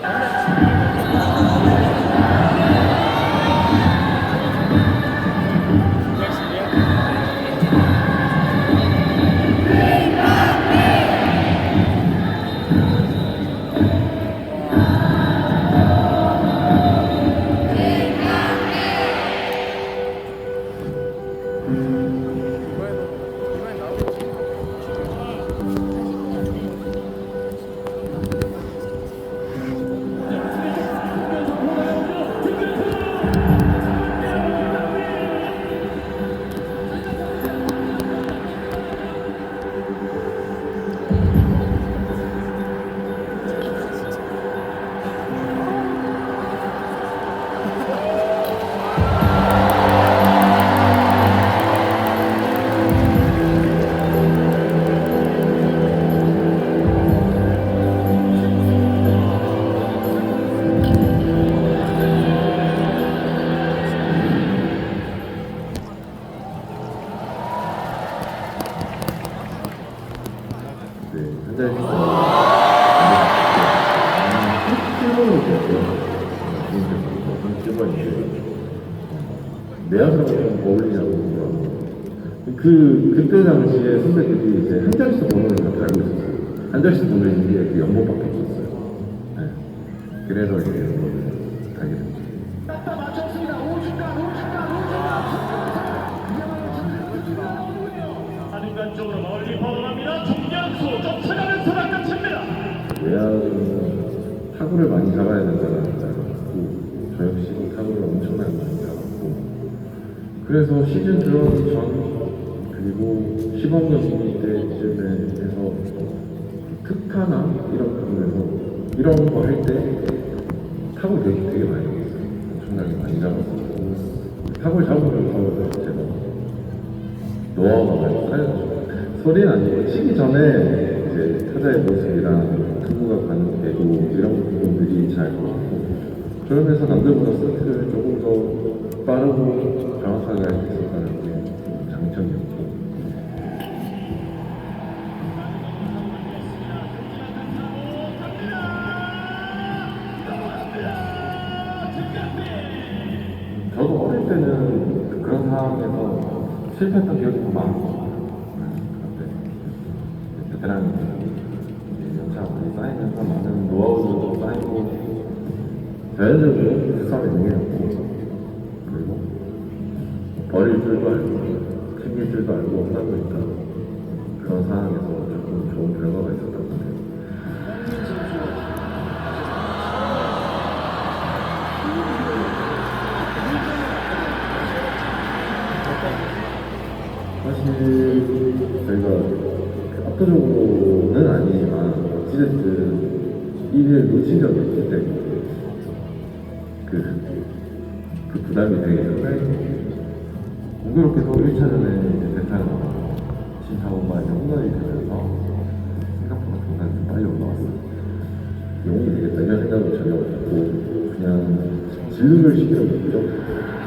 Thank mm -hmm. you. 서한 7번으로 됐어요. 한 7번인데 내야성이 좀 어울리냐고 그 그때 당시에 선배들이 이제 한 장씩 번호를 다 달고 있었어요. 한 장씩 보내는 게그 연봉밖에 없었어요. 네. 그래서 이제 연봉을 달게 됐죠. 쪽으로 멀리 벗어납니다. 예약은 타구를 많이 잡아야 된다는 거저 역시 타구를 엄청나게 많이 잡았고. 그래서 시즌 들어가기 전 그리고 시범 경기 때쯤에 해서 특파나 이런 부분에서 이런 거 할 때 타구 되게, 되게 많이 잡았어요. 엄청나게 많이 잡았었고. 타구를 잡으면서 제가 노하우가 많이 쌓여가지고 소리는 아니고 치기 전에 이제 타자의 모습이랑 투구가 가능되고 이런 부분들이 잘 나왔고 그러면서 남들보다 세트를 조금 더 빠르고 정확하게 할 수 있었다는 게 장점이었고. 저도 어릴 때는 그런 상황에서 실패했던 기억이 더 많은 것 같아요. 그런데 베테랑이 이제 연차 많이 쌓이면서 많은 노하우도 쌓이고 자연적으로 싸움에 능해졌고 그리고 버릴 줄도 알고 챙길 줄도 알고 하다 보니까 그런 상황에서 조금 좋은 결과가 있었던 것 같아요. 사실 저희가 그 압도적으로는 아니지만 어찌됐든 1위를 놓친 적이 있기 때문에 그, 그 부담이 되게 컸어요. 공교롭게도 1차전에 이제 대타가 신타고가 이제 홈런이 되면서 생각보다 공간이 좀 빨리 올라왔어요. 용이 되겠다 이런 생각을 전혀 없고 그냥 진루를 시켜줬죠.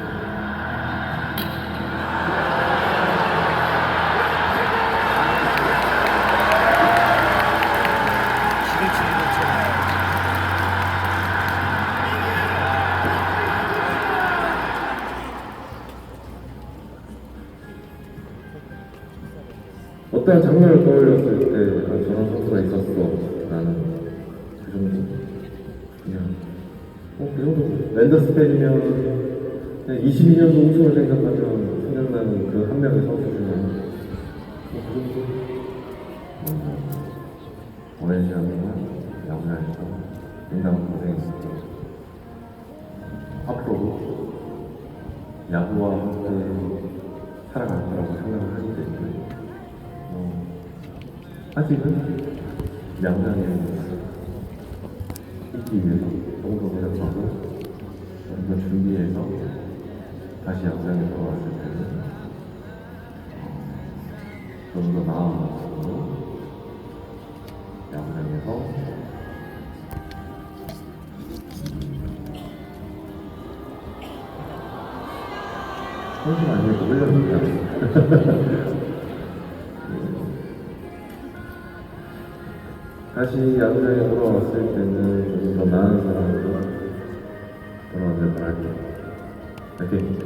어떤 장면을 떠올렸을 때 아, 저런 선수가 있었어. 라는 그 정도 그냥 어, 그 정도 랜더스 팬이면 그냥 22년도 우승을 생각하면 생각나는 그 한 명의 선수 중에 어, 그 정도? 어, 오렌지 하면 야구장에서 굉장히 고생했었죠. 앞으로도 야구와 함께 살아갈 거라고 생각을 하기 때문에 어, 아직은 양장에 있기 위해서 노력하고 좀더 준비해서 다시 양장에 돌아왔을 때는 좀 더 나은 모습으로 양장에서 선수 아니고 훈련입니다. 다시 야구장에 돌아왔을 때는 좀 더 나은 사람으로 돌아오길 바랄게요. 파이팅!